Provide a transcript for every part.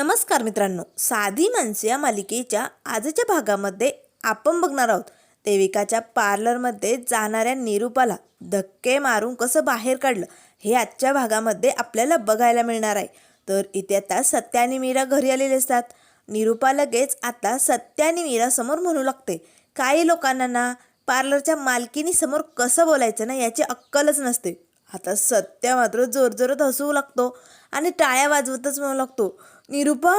नमस्कार मित्रांनो साधी माणसे या मालिकेच्या आजच्या भागामध्ये आपण बघणार आहोत. देविकाच्या पार्लरमध्ये जाणाऱ्या निरूपाला धक्के मारून कसं बाहेर काढलं हे आजच्या भागामध्ये आपल्याला बघायला मिळणार आहे. तर इथे आता सत्या आणि मीरा घरी आलेले असतात. निरूपा लगेच आता सत्या आणि मीरा समोर म्हणू लागते. काही लोकांना ना पार्लरच्या मालकीनी समोर कसं बोलायचं ना याची अक्कलच नसते. आता सत्या मात्र जोरजोरात हसू लागतो आणि टाळ्या वाजवतच म्हणू लागतो. निरुपा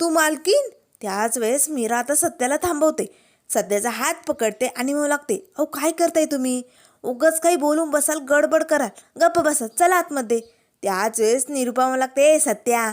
तू मालकीन त्याच वेळेस मीरा आता सत्याला थांबवते. सध्याचा हात पकडते आणि म्हणू लागते अहो काय करताय तुम्ही? उगच काही बोलून बसाल गडबड कराल. गप्प बसा चला आतमध्ये. त्याच वेळेस निरुपा म्हणू लागते "ए, सत्या.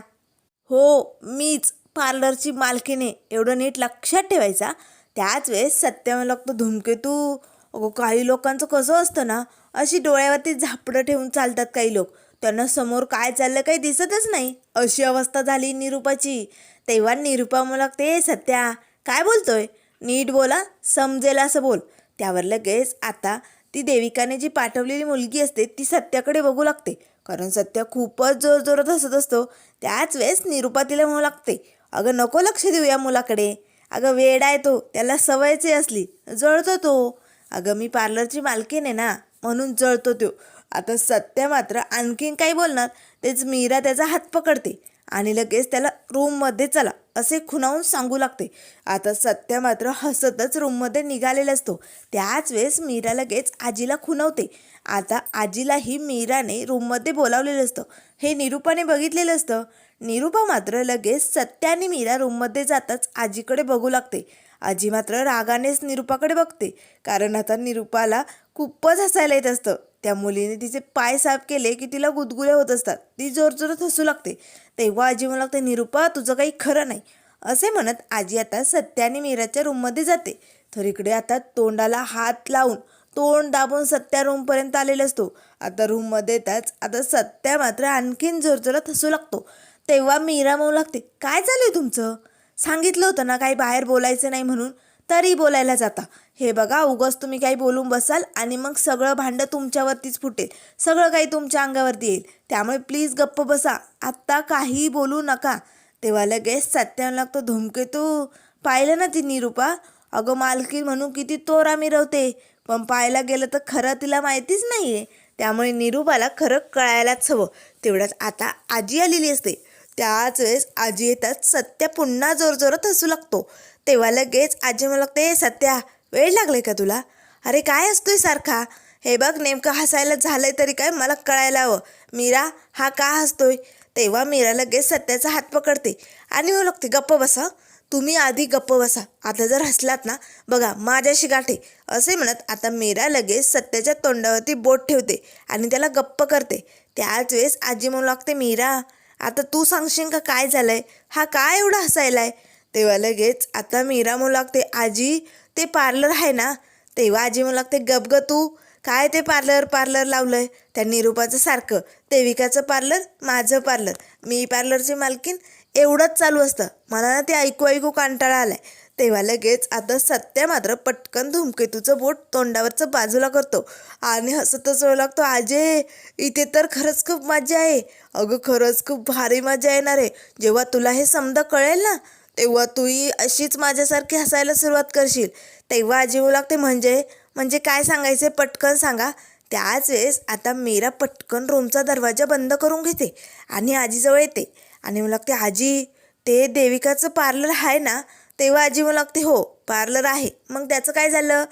हो मीच पार्लरची मालकीने एवढं नीट लक्षात ठेवायचा. त्याच वेळेस सत्याला लागतो धुमकेतू अगो काही लोकांचं कसं असतं ना अशी डोळ्यावरती झापडं ठेवून चालतात काही लोक. त्यांना समोर काय चाललं काही दिसतच नाही. अशी अवस्था झाली निरूपाची. तेव्हा निरूपा मला लागते "ए, सत्या काय बोलतोय? नीट बोला समजेल असं बोल. त्यावर लगेच आता ती देविकाने जी पाठवलेली मुलगी असते ती सत्याकडे बघू लागते. कारण सत्या खूपच जोरजोरात हसत असतो. त्याच वेळेस निरूपा तिला म्हणू लागते अगं नको लक्ष देऊ या मुलाकडे. अगं वेड आहे तो त्याला सवयचे असली. जळतो तो. अगं मी पार्लरची मालकीन आहे ना म्हणून जळतो तो. आता सत्य मात्र आणखीन काही बोलणार तेच मीरा त्याचा हात पकडते आणि लगेच त्याला रूममध्ये चला असे खुणावून सांगू लागते. आता सत्य मात्र हसतच रूममध्ये निघालेला असतो. त्याच वेळेस मीरा लगेच आजीला खुणवते. आता आजीलाही मीराने रूममध्ये बोलावलेलं असतं. हे निरूपाने बघितलेलं असतं. निरूपा मात्र लगेच सत्य आणि मीरा रूममध्ये जाताच आजीकडे बघू लागते. आजी मात्र रागानेच निरूपाकडे बघते. कारण आता निरूपाला खूपच हसायला येत असतं. त्या मुलीने तिचे पाय साफ केले की तिला गुदगुले होत असतात. ती जोरजोरात हसू लागते. तेव्हा आजी म्हणू लागते निरुपा तुझं काही खरं नाही. असे म्हणत आजी आता सत्याने मीराच्या रूममध्ये जाते. तर इकडे आता तोंडाला हात लावून तोंड दाबून सत्या रूमपर्यंत आलेला असतो. आता रूममध्ये येताच आता सत्या मात्र आणखीन जोरजोरात हसू लागतो. तेव्हा मीरा म्हणू लागते काय चालू आहे तुमचं? सांगितलं होतं ना काही बाहेर बोलायचं नाही म्हणून. तरी बोलायला जाता. हे बघा उगाच तुम्ही काही बोलून बसाल आणि मग सगळं भांडं तुमच्यावरतीच फुटेल. सगळं काही तुमच्या अंगावरती येईल. त्यामुळे प्लीज गप्प बसा. आत्ता काहीही बोलू नका. तेव्हा लगेच सत्याला लागतो धुमकेतू पाहिलं ना ती निरूपा? अगं मालकी म्हणून किती तोरा मिरवते. पण पाहायला गेलं तर खरं तिला माहितीच नाही आहे त्यामुळे निरूपाला खरं कळायलाच हवं. तेवढ्याच आता आजी आलेली असते. त्याच वेळेस आजी येतात सत्या पुन्हा जोरजोरात हसू लागतो. तेव्हा लगेच आजी मला सत्या वेळ लागलाय का तुला? अरे काय असतोय सारखा? हे बघ नेमकं हसायला झालंय तरी काय मला कळायला हवं. मीरा हा का हसतोय? तेव्हा मीरा लगेच सत्याचा हात पकडते आणि म्हणू लागते गप्प बसा तुम्ही आधी गप्प बसा. आता जर हसलात ना बघा माझ्याशी गाठे. असे म्हणत आता मीरा लगेच सत्याच्या तोंडावरती बोट ठेवते आणि त्याला गप्प करते. त्याच वेळेस आजी म्हणू लागते मीरा आता तू सांगशील का काय झालंय? हा काय एवढा हसायलाय? तेव्हा लगेच आता मीरा म्हणू लागते आजी ते पार्लर आहे ना? तेव्हा आजी म्हणू लागते गप ग तू. काय ते पार्लर पार्लर लावलंय? त्या निरूपाचं सारखं. देविकाचं पार्लर माझं पार्लर मी पार्लरची मालकीन एवढंच चालू असतं. मला ना ते ऐकू ऐकू कंटाळा आलाय. तेव्हा लगेच आता सत्या मात्र पटकन धुमकेतूचं बोट तोंडावरचं बाजूला करतो. आणि हसतच वेळ लागतो. आजे इथे तर खरंच खूप मजा आहे. अगं खरंच खूप भारी मजा येणार आहे. जेव्हा तुला हे समजा कळेल ना तेव्हा तूही अशीच माझ्यासारखी हसायला सुरुवात करशील. तेव्हा आजी लागते म्हणजे? म्हणजे काय सांगायचे पटकन सांगा. त्याच वेळेस आता मीरा पटकन रूमचा दरवाजा बंद करून घेते आणि आजीजवळ येते. आणि मला लागते आजी ते देविकाचं पार्लर आहे ना? तेव्हा आजी मला लागते हो पार्लर आहे. मग त्याचं काय झालं?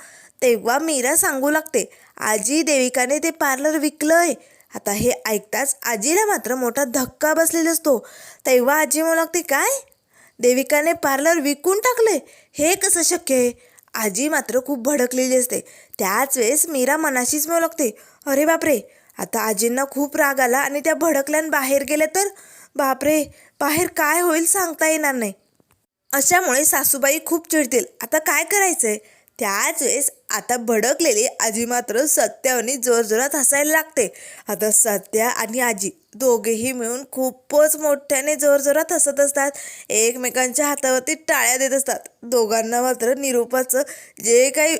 तेव्हा मीरा सांगू लागते आजी देविकाने ते पार्लर विकलं आहे आता हे ऐकताच आजीला मात्र मोठा धक्का बसलेला असतो तेव्हा आजी मला लागते काय? देविकाने पार्लर विकून टाकले. हे कसं शक्य आहे? आजी मात्र खूप भडकलेली असते. त्याच वेळेस मीरा मनाशीच मोलकते लागते अरे बापरे! आता आजींना खूप राग आला आणि त्या भडकल्यान बाहेर गेल्या तर? बापरे! बाहेर काय होईल सांगता येणार नाही. अशामुळे सासूबाई खूप चिडतील. आता काय करायचंय? त्याच वेळेस आता भडकलेली आजी मात्र सत्यावनी जोरजोरात हसायला लागते. आता सत्या आणि आजी दोघेही मिळून खूपच मोठ्याने जोरजोरात हसत असतात. एकमेकांच्या हातावरती टाळ्या देत असतात. दोघांना मात्र निरूपाचं जे काही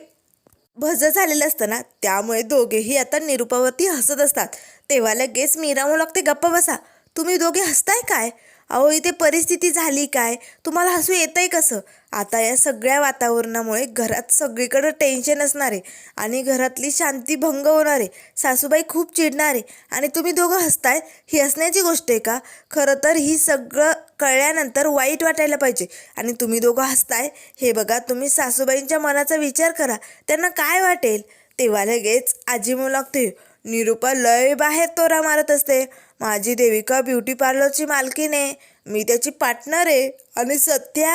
भज झालेलं असतं ना त्यामुळे दोघेही आता निरूपावरती हसत असतात. तेव्हा लगेच मीरा म्हणू लागते गप्पा बसा. तुम्ही दोघे हसताय काय? अहो इथे परिस्थिती झाली काय? तुम्हाला हसू येतंय कसं? आता या सगळ्या वातावरणामुळे घरात सगळीकडं टेन्शन असणार आहे आणि घरातली शांती भंग होणार आहे सासूबाई खूप चिडणार आहे आणि तुम्ही दोघं हसताय ही हसण्याची गोष्ट आहे का? खरं तर ही सगळं कळल्यानंतर वाईट वाटायला पाहिजे आणि तुम्ही दोघं हसताय हे बघा तुम्ही सासूबाईंच्या मनाचा विचार करा त्यांना काय वाटेल? तेव्हा लगेच आजी म्हणू निरूपा लय बाहेर तोरा मारत असते. माझी देविका ब्युटी पार्लरची मालकीण आहे. मी त्याची पार्टनर आहे. आणि सत्या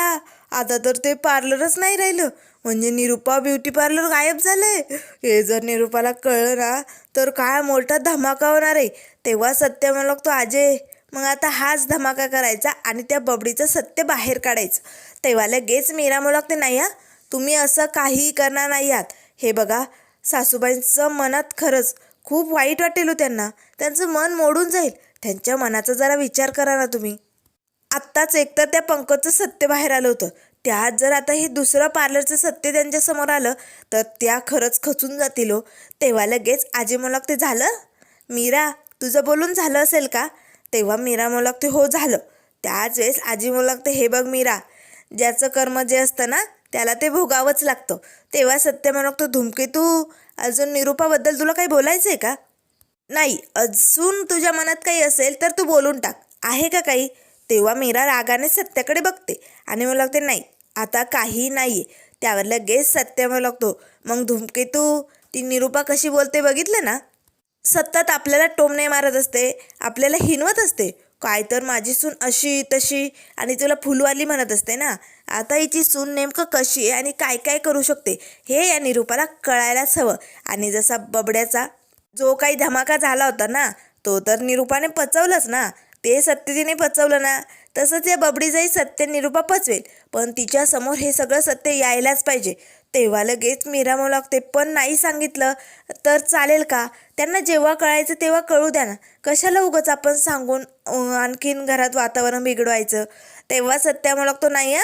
आता तर ते पार्लरच नाही राहिलं. म्हणजे निरूपा ब्युटी पार्लर गायब झालंय. हे जर निरूपाला कळलं ना तर काय मोठा धमाका होणार आहे. तेव्हा सत्य मला तो आजे मग आता हाच धमाका करायचा आणि त्या बबडीचं सत्य बाहेर काढायचं. तेव्हा लगेच मीरा म्हणू लागते नाही हा तुम्ही असं काहीही करणार नाही आहात. हे बघा सासूबाईंचं मनात खरंच खूप वाईट वाटेल हो त्यांना. त्यांचं मन मोडून जाईल. त्यांच्या मनाचा जरा विचार करा ना तुम्ही. आत्ताच एकतर त्या पंकजचं सत्य बाहेर आलं होतं. त्यात जर आता हे दुसरं पार्लरचं सत्य त्यांच्यासमोर आलं तर त्या खरंच खचून जातील हो. तेव्हा लगेच आजी मोलक ते झालं. मीरा तुझं बोलून झालं असेल का? तेव्हा मीरा मोलक ते हो झालं. त्याच वेळेस आजी मोलक ते हे बघ मीरा ज्याचं कर्म जे असतं ना त्याला ते भोगावंच लागतं. तेव्हा सत्य म्हणतो धुमकेतू अजून निरूपाबद्दल तुला काही बोलायचं आहे का? नाही अजून तुझ्या मनात काही असेल तर तू बोलून टाक. आहे का काही? तेव्हा मीरा रागाने सत्याकडे बघते आणि मला लागते नाही आता काही नाही आहे त्यावर लगेच सत्य मला लागतो मग धूमकेतू ती निरूपा कशी बोलते बघितलं ना? सतत आपल्याला टोमणे मारत असते आपल्याला हिनवत असते. काय तर माझी सून अशी तशी आणि तुला फुलवाली म्हणत असते ना? आता हिची सून नेमकं कशी आहे आणि काय काय करू शकते हे या निरूपाला कळायलाच हवं. आणि जसा बबड्याचा जो काही धमाका झाला होता ना तो तर निरूपाने पचवलंच ना. ते सत्य तिने पचवलं ना. तसंच या बबडीचंही सत्य निरूपा पचवेल. पण तिच्यासमोर हे सगळं सत्य यायलाच पाहिजे. तेव्हा लगेच मिरामू लागते पण नाही सांगितलं तर चालेल का? त्यांना जेव्हा कळायचं तेव्हा कळू द्या ना. कशाला उगाच आपण सांगून आणखीन घरात वातावरण बिघडवायचं? तेव्हा सत्या तो लागतो नाही हा?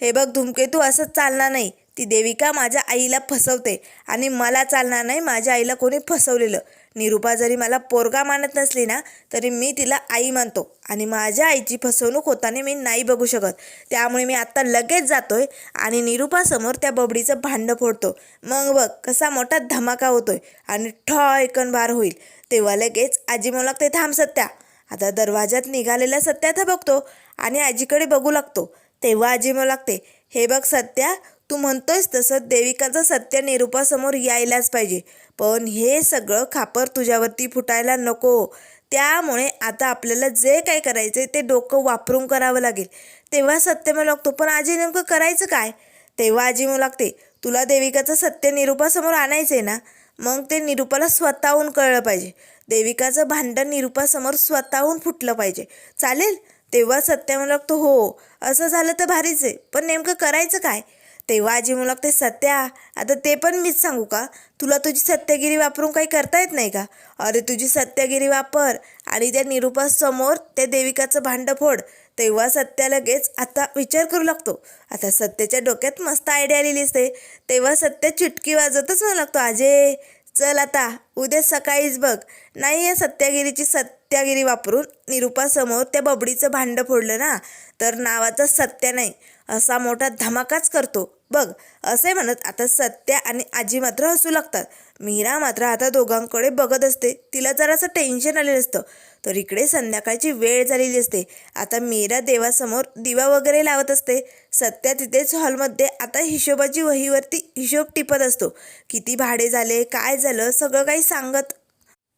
हे बघ धूमकेतू असंच चालणार नाही. ती देविका माझ्या आईला फसवते आणि मला चालणार नाही माझ्या आईला कोणी फसवलेलं. निरूपा जरी मला पोरगा मानत नसली ना तरी मी तिला आई मानतो आणि माझ्या आईची फसवणूक होताना मी नाही बघू शकत. त्यामुळे मी आत्ता लगेच जातोय आणि निरूपासमोर त्या बबडीचं भांडं फोडतो. मग बघ कसा मोठा धमाका होतोय आणि ठॉयकन बार होईल. तेव्हा लगेच आजी मला लागते थांब सत्या. आता दरवाजात निघालेल्या सत्या बघतो आणि आजीकडे बघू लागतो. तेव्हा आजी मला लागते हे बघ सत्या तू म्हणतोयस तसं देविकाचं सत्य निरूपासमोर यायलाच पाहिजे. पण हे सगळं खापर तुझ्यावरती फुटायला नको. त्यामुळे आता आपल्याला जे काय करायचं ते डोकं वापरून करावं लागेल. तेव्हा सत्य मला लागतो पण आजी नेमकं करायचं काय? तेव्हा आजी मला लागते तुला देविकाचं सत्य निरूपासमोर आणायचं आहे ना मग ते निरूपाला स्वतःहून कळलं पाहिजे. देविकाचं भांडण निरूपासमोर स्वतःहून फुटलं पाहिजे. चालेल? तेव्हा सत्य मला लागतो हो असं झालं तर भारीच आहे पण नेमकं करायचं काय? तेव्हा आजी म्हणू लागते सत्या आता ते पण मीच सांगू का? तुला तुझी सत्यागिरी वापरून काही करता येत नाही का? अरे तुझी सत्यागिरी वापर आणि त्या निरूपासमोर त्या देविकाचं भांडं फोड तेव्हा सत्या लगेच आता विचार करू लागतो. आता सत्याच्या डोक्यात मस्त आयडिया आलेली असते तेव्हा सत्य चुटकी वाजवतच म्हणू लागतो आजे चल आता उद्या सकाळीच बघ. नाही या सत्यागिरीची सत्यागिरी वापरून निरूपासमोर त्या बबडीचं भांडं फोडलं ना तर नावाचा सत्य नाही असा मोठा धमाकाच करतो. बघ असे म्हणत आता सत्या आणि आजी मात्र हसू लागतात. मीरा मात्र आता दोघांकडे बघत असते. तिला जरासं टेन्शन आलेलं असतं. तर इकडे संध्याकाळची वेळ झालेली असते. आता मीरा देवासमोर दिवा वगैरे लावत असते. सत्या तिथेच हॉलमध्ये आता हिशोबाची वहीवरती हिशोब टिपत असतो. किती भाडे झाले काय झालं सगळं काही सांगत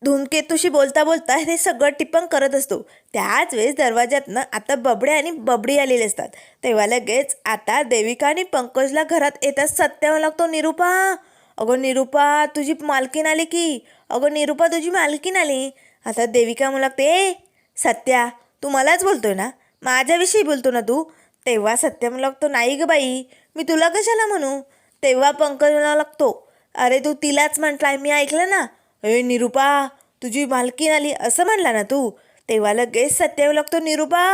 धूमकेतूशी बोलता बोलता हे सगळं टिप्पण करत असतो. त्याच वेळेस दरवाज्यातनं आता बबडे आणि बबडी आलेले असतात. तेव्हा लगेच आता देविका आणि पंकजला घरात येताच सत्यावर लागतो निरूपा अगं निरूपा तुझी मालकीन आली की? अगं निरूपा तुझी मालकीन आली? आता देविका म्हणू लागते ए सत्या तू मलाच बोलतोय ना? माझ्याविषयी बोलतो ना तू? तेव्हा सत्य म्हणू लागतो नाही ग बाई मी तुला कशाला म्हणू? तेव्हा पंकज म्हणा लागतो अरे तू तिलाच म्हटलाय मी ऐकलं ना? ए निरूपा तुझी मालकीन आली असं म्हणला ना तू? तेव्हा लगेच सत्यावर लागतो निरूपा.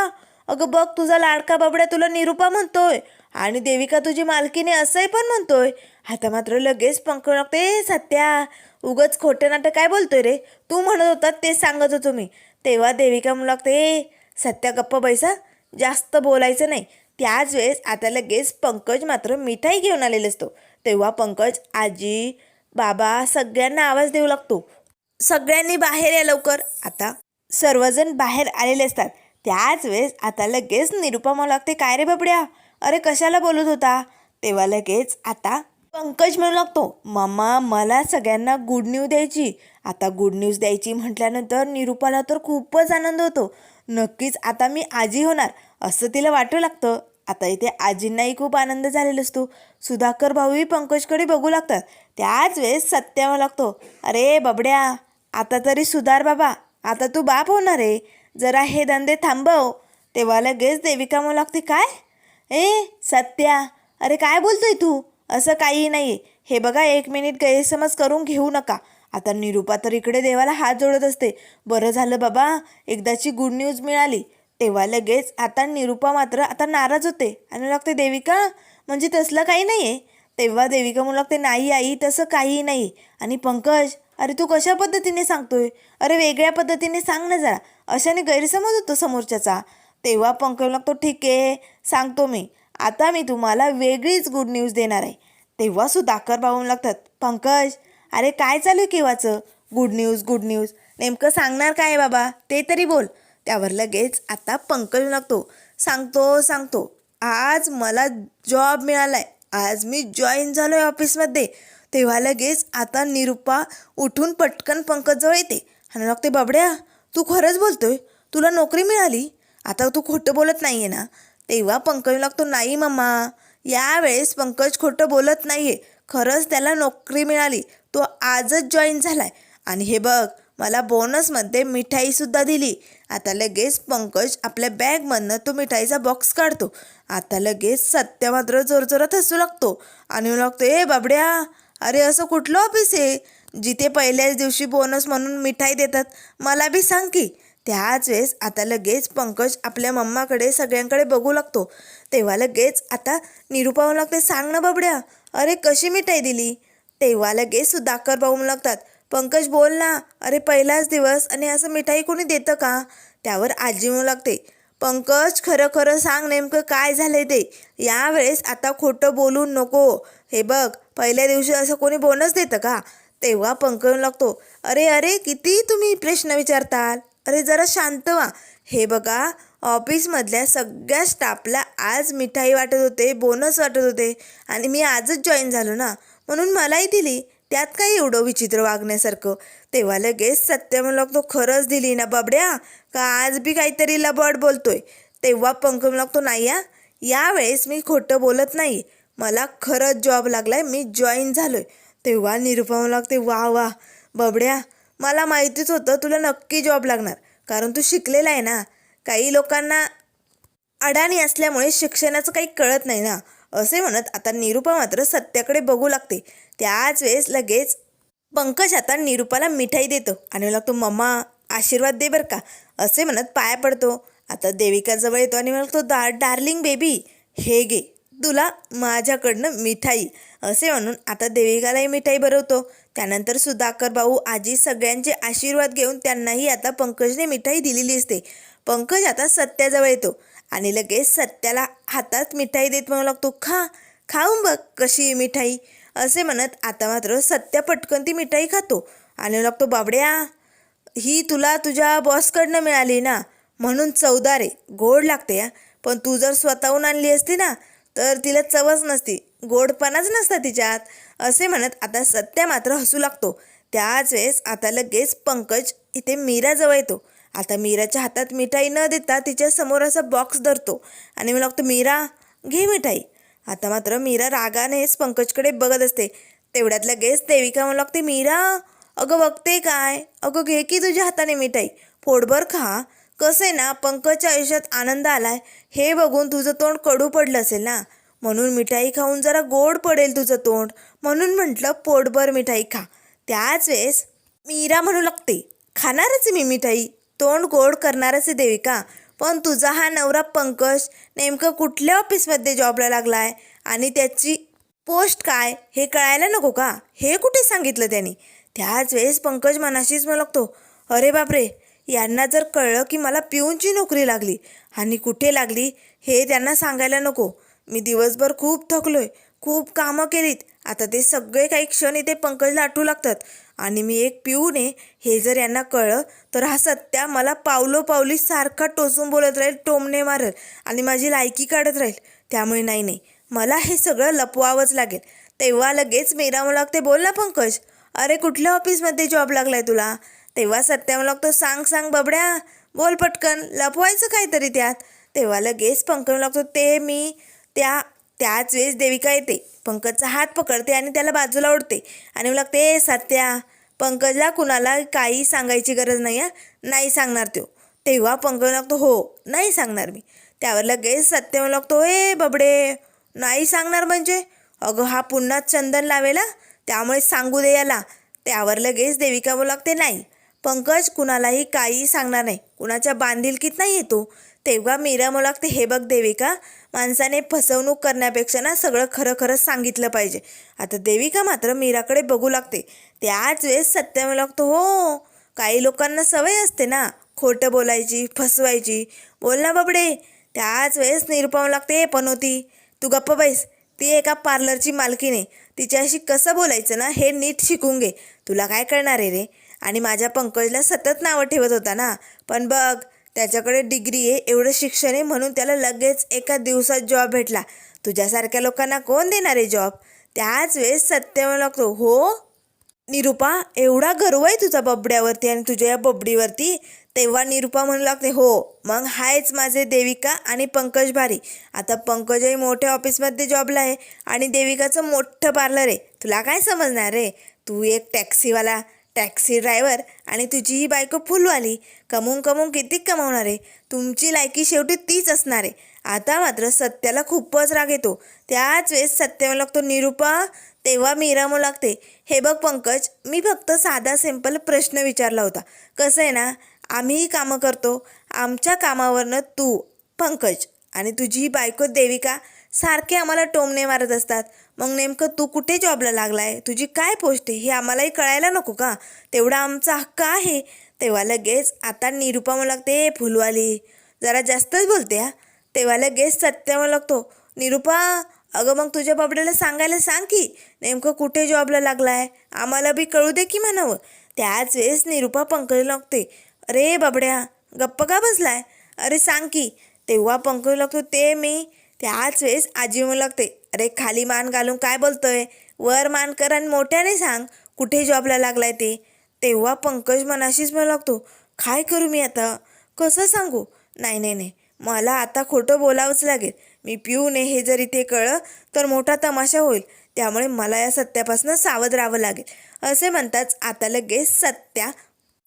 अगं बघ तुझा लाडका बाबड्या तुला निरूपा म्हणतोय आणि देविका तुझी मालकीने असंही पण म्हणतोय. आता मात्र लगेच पंकज लागते सत्या. उगच खोटं नाटक काय बोलतोय रे? तू म्हणत होता ते सांगत होतो मी. तेव्हा देविका म्हणू लागते सत्या गप्प बैसा जास्त बोलायचं नाही. त्याच वेळेस आता लगेच पंकज मात्र मिठाई घेऊन आलेला असतो. तेव्हा पंकज आजी बाबा सगळ्यांना आवाज देऊ लागतो. सगळ्यांनी बाहेर या लवकर. आता सर्वजण बाहेर आलेले असतात. त्याच वेळेस आता लगेच निरुपा मला लागते काय रे बाबड्या? अरे कशाला बोलत होता? तेव्हा लगेच आता पंकज म्हणू लागतो मम्मा मला सगळ्यांना गुड न्यूज द्यायची. आता गुड न्यूज द्यायची म्हटल्यानंतर निरुपाला तर खूपच आनंद होतो. नक्कीच आता मी आजी होणार असं तिला वाटू लागतं. आता इथे आजींनाही खूप आनंद झालेला असतो. सुधाकर भाऊही पंकजकडे बघू लागतात. त्याच वेळेस सत्यावा लागतो. अरे बबड्या आता तरी सुधार बाबा आता तू बाप होणार आहे. जरा हे धंदे थांबव. तेव्हा लगेच देविका म्हणू लागते काय? ए सत्या अरे काय बोलतोय तू? असं काही नाही हे बघा एक मिनिट गैरसमज करून घेऊ नका. आता निरुपा तर इकडे देवाला हात जोडत असते. बरं झालं बाबा एकदाची गुड न्यूज मिळाली. तेव्हा लगेच आता निरुपा मात्र आता नाराज होते. आणि लागते देविका म्हणजे तसलं काही नाही आहे तेव्हा देविका म्हणू लागते नाही आई तसं काही नाही. आणि पंकज अरे तू कशा पद्धतीने सांगतोय? अरे वेगळ्या पद्धतीने सांग ना जरा. अशाने गैरसमज होतो समोरच्याचा. तेव्हा पंकज लागतो ठीक आहे सांगतो मी. आता मी तुम्हाला वेगळीच गुड न्यूज देणार आहे. तेव्हा सुधाकर भाऊ लागतात पंकज अरे काय चालू आहे केव्हाचं? गुड न्यूज गुड न्यूज नेमकं सांगणार काय बाबा? ते तरी बोल. त्यावर लगेच आता पंकज लागतो सांगतो सांगतो आज मला जॉब मिळाला आहे आज मी जॉईन झालो आहे ऑफिसमध्ये तेव्हा लगेच आता निरुपा उठून पटकन पंकजजवळ येते. आणि लागते बाबड्या तू खरंच बोलतोय? तुला नोकरी मिळाली? आता तू खोटं बोलत नाही आहे ना? तेव्हा पंकज लागतो नाही मम्मा यावेळेस पंकज खोटं बोलत नाही आहे खरंच त्याला नोकरी मिळाली. तो आजच जॉईन झाला आहे आणि हे बघ मला बोनसमध्ये मिठाईसुद्धा दिली. आता लगेच पंकज आपल्या बॅगमधनं तो मिठाईचा बॉक्स काढतो. आता लगेच सत्य मात्र जोरजोरात हसू लागतो आणि म्हणू लागतो ए बाबड्या अरे असं कुठलं ऑफिस आहे? जिथे पहिल्याच दिवशी बोनस म्हणून मिठाई देतात मला बी सांग की. त्याच वेळेस आता लगेच पंकज आपल्या मम्माकडे सगळ्यांकडे बघू लागतो. तेव्हा लगेच आता निरुपा लागते सांग ना बाबड्या अरे कशी मिठाई दिली? तेव्हा लगेच सुधाकर भाऊ लागतात पंकज बोल ना अरे पहिलाच दिवस आणि असं मिठाई कोणी देतं का? त्यावर आजी म्हणू लागते. पंकज खरं खरं सांग नेमकं काय झालंय ते. यावेळेस आता खोटं बोलू नको. हे बघ पहिल्या दिवशी असं कोणी बोनस देतं का? तेव्हा पंकज लागतो. अरे अरे किती तुम्ही प्रश्न विचारताल? अरे जरा शांत व्हा. हे बघा ऑफिसमधल्या सगळ्या स्टाफला आज मिठाई वाटत होते बोनस वाटत होते आणि मी आजच जॉईन झालो ना. म्हणून मलाही दिली. त्यात काही एवढं विचित्र वागण्यासारखं? तेव्हा लगेच सत्य म्हणू लागतो खरंच दिली ना बाबड्या? का आज बी काहीतरी लबड बोलतोय? तेव्हा पंकज लागतो नाही या यावेळेस मी खोटं बोलत नाही. मला खरंच जॉब लागलाय मी जॉईन झालोय. तेव्हा निरुपम लागते वा वा बबड्या मला माहितीच होतं तुला नक्की जॉब लागणार कारण तू शिकलेला आहे ना. काही लोकांना अडाणी असल्यामुळे शिक्षणाचं काही कळत नाही ना. असे म्हणत आता निरुपा मात्र सत्याकडे बघू लागते. त्याच वेळेस लगेच पंकज आता निरुपाला मिठाई देतो आणि लागतो मम्मा आशीर्वाद दे बरं का. असे म्हणत पाया पडतो. आता देविकाजवळ येतो आणि म्हणतो दा डार्लिंग बेबी हे गे तुला माझ्याकडनं मिठाई. असे म्हणून आता देविकालाही मिठाई भरवतो त्यानंतर सुधाकर भाऊ आजी सगळ्यांचे आशीर्वाद घेऊन त्यांनाही आता पंकजने मिठाई दिलेली असते. पंकज आता सत्याजवळ येतो. आणि लगेच सत्याला हातात मिठाई देत म्हणू लागतो खा खाऊन बघ कशी आहे मिठाई. असे म्हणत आता मात्र सत्या पटकन ती मिठाई खातो आणि लागतो बाबड्या ही तुला तुझ्या बॉसकडनं मिळाली ना म्हणून चवदार आहे गोड लागते या पण तू जर स्वतःहून आणली असती ना तर तिला चवच नसती गोडपणाच नसता तिच्यात. असे म्हणत आता सत्या मात्र हसू लागतो. त्याच वेळेस आता लगेच पंकज इथे मीराजवळ येतो. आता मीराच्या हातात मिठाई न देता तिच्या समोर असा बॉक्स धरतो. आणि मी लागतो मीरा घे मिठाई. आता मात्र मीरा रागानेच पंकजकडे बघत असते. तेवढ्यात लगेच देविका म्हणू लागते मीरा अगं बघते काय? अगं घे की तुझ्या हाताने मिठाई. पोटभर खा. कसं आहे ना पंकजच्या आयुष्यात आनंद आलाय. हे बघून तुझं तोंड कडू पडलं असेल ना? म्हणून मिठाई खाऊन जरा गोड पडेल तुझं तोंड. म्हणून म्हटलं पोटभर मिठाई खा. त्याच वेळेस मीरा म्हणू लागते खाणारच आहे मी मिठाई. तोंड गोड करणारच आहे देविका. पण तुझा हा नवरा पंकज नेमकं कुठल्या ऑफिसमध्ये जॉबला लागला आहे आणि त्याची पोस्ट काय? हे कळायला नको का? हे कुठे सांगितलं त्यांनी? त्याच वेळेस पंकज मनाशीच म्हणू अरे बापरे! यांना जर कळलं की मला पिऊनची नोकरी लागली. आणि कुठे लागली? हे त्यांना सांगायला नको. मी दिवसभर खूप थकलोय. खूप कामं केलीत. आता ते सगळे काही क्षण इथे पंकजला आठवू लागतात. आणि मी एक पिऊने हे जर यांना कळलं तर हा सत्या मला पावलो पावली सारखा टोचून बोलत राहील टोमणे मारल आणि माझी लायकी काढत राहील. त्यामुळे नाही नाही. मला हे सगळं लपवावंच लागेल. तेव्हा लगेच मीरा मला लागते बोल ना पंकज. अरे कुठल्या ऑफिसमध्ये जॉब लागलाय तुला? तेव्हा सत्या मला लागतो सांग सांग बबड्या. बोल पटकन. लपवायचं काहीतरी त्यात. तेव्हा लगेच पंकज लागतो ते मी त्या त्याच वेळेस देविका येते. पंकजचा हात पकडते आणि त्याला बाजूला ओढते. आणि मला लागते "ए, सत्या पंकजला कुणाला काही सांगायची गरज नाही आहे नाही सांगणार तो तेव्हा पंकज लागतो हो नाही सांगणार मी. त्यावर लगेच सत्य मला लागतो ए बबडे नाही सांगणार म्हणजे? अगं हा पुन्हा चंदन लावेला त्यामुळे सांगू दे याला. त्यावर लगेच देविका बोलू लागते नाही पंकज कुणालाही काही सांगणार नाही. कुणाच्या बांधिलकीत नाही येतो तेव्हा मीरा मला लागते हे बघ देविका माणसाने फसवणूक करण्यापेक्षा ना सगळं खरं खरंच सांगितलं पाहिजे. आता देविका मात्र मीराकडे बघू लागते. त्याच वेळेस सत्य लागतो हो काही लोकांना सवय असते ना खोटं बोलायची फसवायची. बोल ना बाबडे. त्याच वेळेस निरुपम लागते पण होती तू गप्प बैस. ती एका पार्लरची मालकीने तिच्याशी कसं बोलायचं ना हे नीट शिकून घे. तुला काय कळणार आहे रे? आणि माझ्या पंकजला सतत नावं ठेवत होता ना. पण बघ त्याच्याकडे डिग्री आहे एवढं शिक्षण आहे म्हणून त्याला लगेच एका दिवसात जॉब भेटला. तुझ्यासारख्या लोकांना कोण देणार आहे जॉब त्याच वेळेस सत्य लागतो हो निरुपा एवढा गर्व आहे तुझा बबड्यावरती आणि तुझ्या या बबडीवरती. तेव्हा निरुपा म्हणू लागते हो मग हायच माझे देविका आणि पंकज भारी. आता पंकजही मोठ्या ऑफिसमध्ये जॉबला आहे आणि देविकाचं मोठं पार्लर आहे. तुला काय समजणार रे? तू एक टॅक्सीवाला टॅक्सी ड्रायव्हर आणि तुझी ही बायको फुलवाली. कमवून कमवून किती कमवणार? आहे तुमची लायकी शेवटी तीच असणार. आहे आता मात्र सत्याला खूपच राग येतो. त्याच वेळेस सत्य लागतो निरुपा. तेव्हा मी म्हणू लागते. हे बघ पंकज मी फक्त साधा सिंपल प्रश्न विचारला होता. कसं आहे ना आम्हीही कामं करतो. आमच्या कामावरनं तू पंकज आणि तुझी ही बायको देविका सारखे आम्हाला टोमणे मारत असतात. मग नेमकं तू कुठे जॉबला लागलाय? तुझी काय पोस्ट आहे? हे आम्हालाही कळायला नको का? तेवढा आमचा हक्क आहे. तेव्हा लगेच आता निरुपा म्हणू लागते फुलवाली जरा जास्तच बोलते हा. तेव्हा लगेच सत्य म्हणू लागतो निरुपा अगं मग तुझ्या बाबड्याला सांगायला सांग की नेमकं कुठे जॉबला लागलाय? आम्हाला बी कळू दे की म्हणावं. त्याच वेळेस निरुपा पंकज लागते अरे बाबड्या गप्प का बसलाय? अरे सांग की. तेव्हा पंकज लागतो ते मी त्याच वेळेस आजी म्हणू लागते अरे खाली मान घालून काय बोलतोय? वर मान कर आणि मोठ्याने सांग कुठे जॉबला लागलाय ते. तेव्हा पंकज मनाशीच म्हणू लागतो काय करू मी आता? कसं सांगू? नाही नाही नाही मला आता खोटं बोलावंच लागेल. मी पिऊ नये हे जर इथे कळलं तर मोठा तमाशा होईल. त्यामुळे मला या सत्यापासून सावध राहावं लागेल. असे म्हणताच आता लगेच सत्या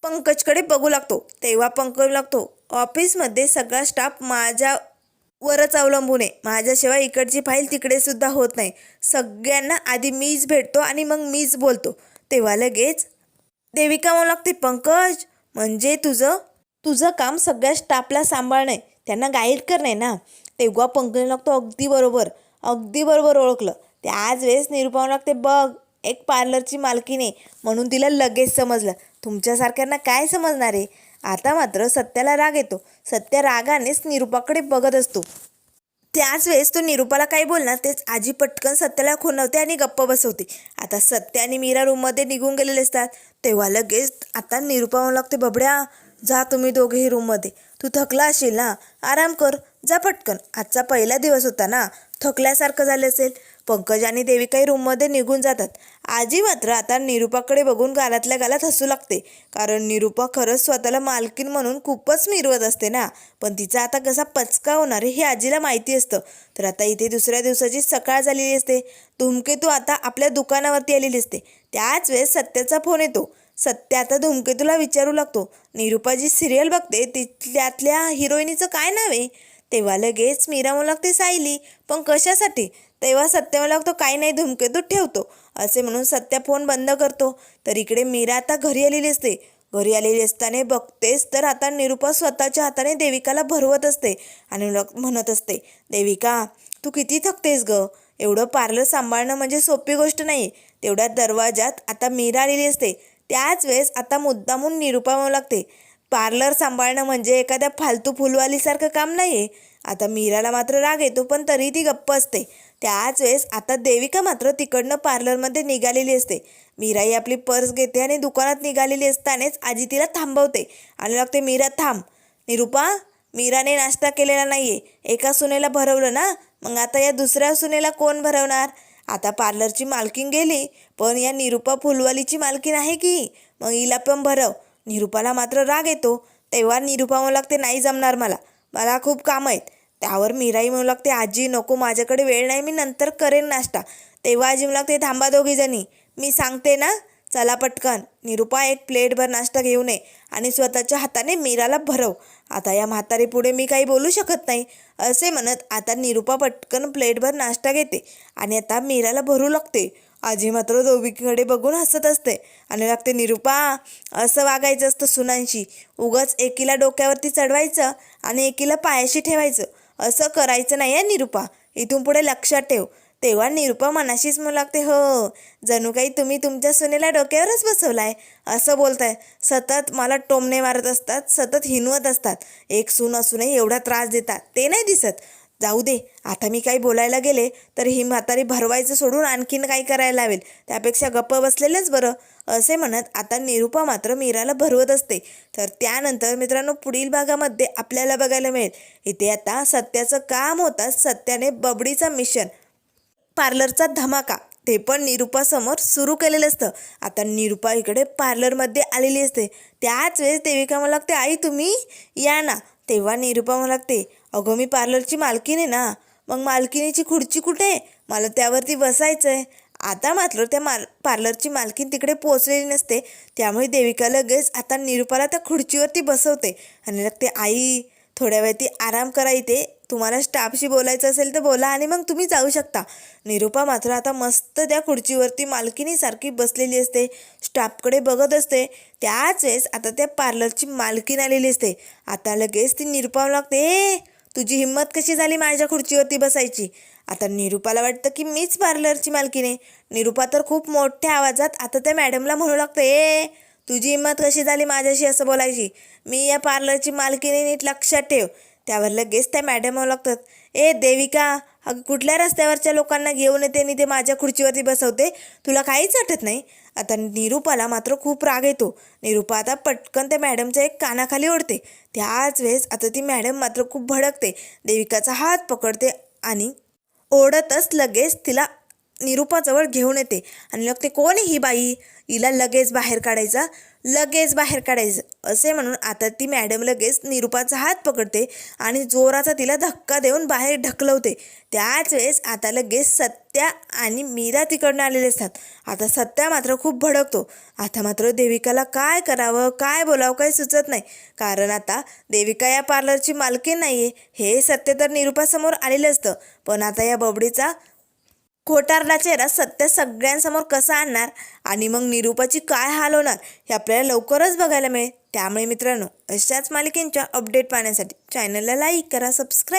पंकजकडे बघू लागतो. तेव्हा पंकज लागतो ऑफिसमध्ये सगळा स्टाफ माझ्या वरच अवलंबून आहे. माझ्याशिवाय इकडची फाईल तिकडे सुद्धा होत नाही. सगळ्यांना आधी मीच भेटतो आणि मग मीच बोलतो. तेव्हा लगेच देविका म्हणू लागते पंकज म्हणजे तुझं? तुझं काम सगळ्या स्टाफला सांभाळणं आहे. त्यांना गाईड करणं ना. तेव्हा पंकज लागतो अगदी बरोबर. अगदी बरोबर ओळखलं. ते आज वेळेस निरुपा लागते बघ एक पार्लरची मालकीने म्हणून तिला लगेच समजलं. तुमच्यासारख्यांना काय समजणार आहे? आता मात्र सत्याला राग येतो. सत्य रागानेच निरुपाकडे बघत असतो. त्याच वेळेस तो निरुपाला काय बोलणार तेच आजी पटकन सत्याला खुणवते आणि गप्प बसवते. आता सत्य आणि मीरा रूममध्ये निघून गेलेले असतात. तेव्हा लगेच आता निरुपा म्हणू लागते बबड्या जा तुम्ही दोघेही रूममध्ये तू थकला असेल ना? आराम कर. जा पटकन. आजचा पहिला दिवस होता ना? थकल्यासारखं झालं असेल. पंकज आणि देविकाही रूममध्ये निघून जातात. आजी मात्र आता निरुपाकडे बघून गालातल्या गालात हसू लागते. कारण निरुपा खरंच स्वतःला मालकीन म्हणून खूपच मिरवत असते ना? पण तिचा आता कसा पचका होणार आहे हे आजीला माहिती असतं. तर आता इथे दुसऱ्या दिवसाची सकाळ झालेली असते. धुमकेतू आता आपल्या दुकानावरती आलेली असते. त्याच वेळेस सत्याचा फोन येतो. सत्य आता धुमकेतूला विचारू लागतो. निरुपा जी सिरियल बघते. तिथल्यातल्या हिरोईनीचं काय नाव आहे? तेव्हा लगेच मीरा म्हणू लागते सायली पण कशासाठी? तेव्हा सत्य मला तो काही नाही धुमकेतूत ठेवतो. असे म्हणून सत्या फोन बंद करतो. तर इकडे मीरा आता घरी आलेली असते. घरी आलेली असताना बघतेस तर आता निरुपा स्वतःच्या हाताने देविकाला भरवत असते आणि म्हणत असते देविका तू किती थकतेस ग? एवढं पार्लर सांभाळणं म्हणजे सोपी गोष्ट नाही. तेवढ्या दरवाजात आता मीरा आलेली असते. त्याच वेळेस आता मुद्दामून निरुपावं म्हणू लागते पार्लर सांभाळणं म्हणजे एखाद्या फालतू फुलवालीसारखं काम नाही आहे आता मीराला मात्र राग येतो पण तरी ती गप्प असते. त्याच वेळेस आता देविका मात्र तिकडनं पार्लरमध्ये निघालेली असते. मीराही आपली पर्स घेते आणि दुकानात निघालेली असतानाच आजी तिला थांबवते. आणि लागते मीरा थांब. निरुपा मीराने नाश्ता केलेला नाही आहे एका सुनेला भरवलं ना? मग आता या दुसऱ्या सुनेला कोण भरवणार? आता पार्लरची मालकीन गेली पण या निरुपा फुलवालीची मालकीन आहे की? मग हिला पण भरव. निरुपाला मात्र राग येतो. तेव्हा निरुपा मला लागते नाही जमणार मला. मला खूप काम आहेत. त्यावर मीराई म्हणू लागते आजी नको माझ्याकडे वेळ नाही मी नंतर करेन नाश्ता. तेव्हा आजी म्हणू लागते थांबा दोघी जणी मी सांगते ना चला पटकन निरुपा एक प्लेटभर नाश्ता घेऊन ये आणि स्वतःच्या हाताने मीराला भरव. आता या म्हातारी पुढे मी काही बोलू शकत नाही. असे म्हणत आता निरुपा पटकन प्लेटभर नाश्ता घेते आणि आता मीराला भरू लागते. आजी मात्र दोघीकडे बघून हसत असते आणि लागते निरुपा असं वागायचं असतं सुनांशी. उगाच एकीला डोक्यावरती चढवायचं आणि एकीला पायाशी ठेवायचं. असं करायचं नाही आहे निरुपा. इथून पुढे लक्षात ठेव. तेव्हा निरुपा मनाशीच म्हणू लागते हो. जणू काही तुम्ही तुमच्या सुनेला डोक्यावरच बसवलाय. असं बोलताय. सतत मला टोमणे मारत असतात सतत हिनवत असतात. एक सून असूनही एवढा त्रास देतात. ते नाही दिसत. जाऊ दे आता मी काही बोलायला गेले तर ही म्हातारी भरवायचं सोडून आणखीन काही करायला लावेल. त्यापेक्षा गप्प बसलेलंच बरं. असे म्हणत आता निरुपा मात्र मीराला भरवत असते. तर त्यानंतर मित्रांनो पुढील भागामध्ये आपल्याला बघायला मिळेल. इथे आता सत्याचं काम होताच सत्याने बबडीचं मिशन पार्लरचा धमाका. ते पण निरुपासमोर सुरू केलेलं असतं. आता निरुपा इकडे पार्लरमध्ये आलेली असते. त्याच वेळेस देविका मला लागते आई तुम्ही या ना. तेव्हा निरुपा मला लागते अगं मी पार्लरची मालकीण आहे ना. मग मालकिनीची खुर्ची कुठे आहे? मला त्यावरती बसायचं आहे आता मात्र त्या माल पार्लरची मालकीन तिकडे पोहोचलेली नसते. त्यामुळे देविका लगेच आता निरुपाला त्या खुर्चीवरती बसवते. आणि लागते आई थोड्या वेळ ती आराम करा इथे. तुम्हाला स्टाफशी बोलायचं असेल तर बोला आणि मग तुम्ही जाऊ शकता. निरुपा मात्र आता मस्त त्या खुर्चीवरती मालकिनीसारखी बसलेली असते. स्टाफकडे बघत असते. त्याच वेळेस आता त्या पार्लरची मालकीन आलेली असते. आता लगेच ती निरुपा लागते ए तुझी हिंमत कशी झाली माझ्या खुर्चीवरती बसायची? आता निरुपाला वाटतं की मीच पार्लरची मालकीने. आहे निरुपा तर खूप मोठ्या आवाजात आता त्या मॅडमला म्हणू लागतं ए तुझी हिंमत कशी झाली माझ्याशी असं बोलायची? मी या पार्लरची मालकीने नीट लक्षात ठेव. त्यावर लगेच त्या मॅडम म्हणू लागतात ए देविका अगं कुठल्या रस्त्यावरच्या लोकांना घेऊन येते आणि ते माझ्या खुर्चीवरती बसवते. तुला काहीच वाटत नाही? आता निरुपाला मात्र खूप राग येतो. निरुपा आता पटकन त्या मॅडमच्या एक कानाखाली ओढते. त्याच वेळेस आता ती मॅडम मात्र खूप भडकते. देविकाचा हात पकडते आणि ओढतच लगेच तिला निरुपाजवळ घेऊन येते. आणि मग ते कोण ही बाई? हिला लगेच बाहेर काढायचा लगेच बाहेर काढायचं असे म्हणून आता ती मॅडम लगेच निरुपाचा हात पकडते आणि जोराचा तिला धक्का देऊन बाहेर ढकलवते. त्याच वेळेस आता लगेच सत्या आणि मीरा तिकडनं आलेले असतात. आता सत्या मात्र खूप भडकतो. आता मात्र देविकाला काय करावं काय बोलावं काही सुचत नाही. कारण आता देविका या पार्लरची मालकी नाही आहे हे सत्य तर निरुपासमोर आलेलं असतं. पण आता या बबडीचा खोटारडा चेहरा सत्य सगळ्यांसमोर कसा आणणार? आणि मग निरूपाची काय हाल होणार? हे आपल्याला लवकरच बघायला मिळेल. त्यामुळे मित्रांनो अशाच मालिकेंच्या अपडेट पाहण्यासाठी चॅनलला लाईक करा सबस्क्राईब